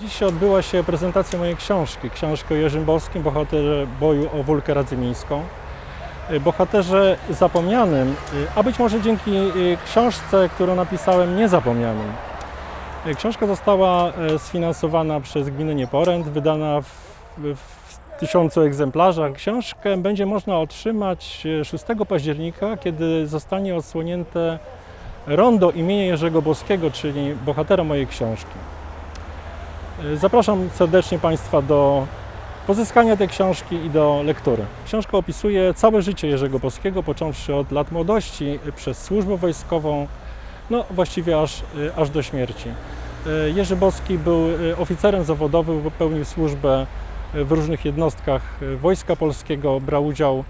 Dziś odbyła się prezentacja mojej książki, książki o Jerzym Boskim, bohaterze boju o Wólkę Radzymińską. Y, Bohaterze zapomnianym, y, a być może dzięki y, książce, którą napisałem, niezapomnianym. Książka została e, sfinansowana przez gminę Nieporęt, wydana w, w tysiącu egzemplarzach. Książkę będzie można otrzymać e, 6 października, kiedy zostanie odsłonięte rondo imienia Jerzego Boskiego, czyli bohatera mojej książki. E, Zapraszam serdecznie Państwa do pozyskania tej książki i do lektury. Książka opisuje całe życie Jerzego Boskiego, począwszy od lat młodości, przez służbę wojskową, no właściwie aż, y, aż do śmierci. Y, Jerzy Boski był oficerem zawodowym, pełnił służbę w różnych jednostkach Wojska Polskiego, brał udział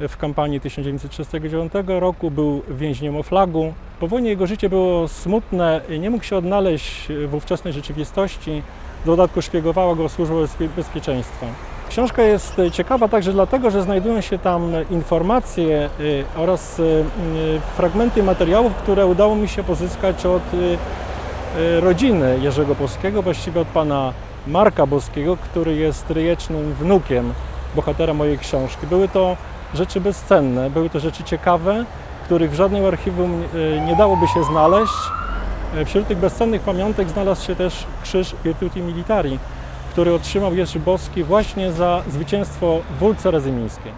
w kampanii 1939 roku, był więźniem Oflagu. Po wojnie jego życie było smutne, nie mógł się odnaleźć w ówczesnej rzeczywistości, w dodatku szpiegowała go służba bezpie- bezpieczeństwa. Książka jest y, ciekawa także dlatego, że znajdują się tam informacje y, oraz fragmenty materiałów, które udało mi się pozyskać od rodziny Jerzego Boskiego, właściwie od pana Marka Boskiego, który jest ryjecznym wnukiem bohatera mojej książki. Były to rzeczy bezcenne, były to rzeczy ciekawe, których w żadnym archiwum nie dałoby się znaleźć. E, wśród tych bezcennych pamiątek znalazł się też krzyż Virtuti Militari, który otrzymał Jerzy Boski właśnie za zwycięstwo w Wólce Rezymińskiej.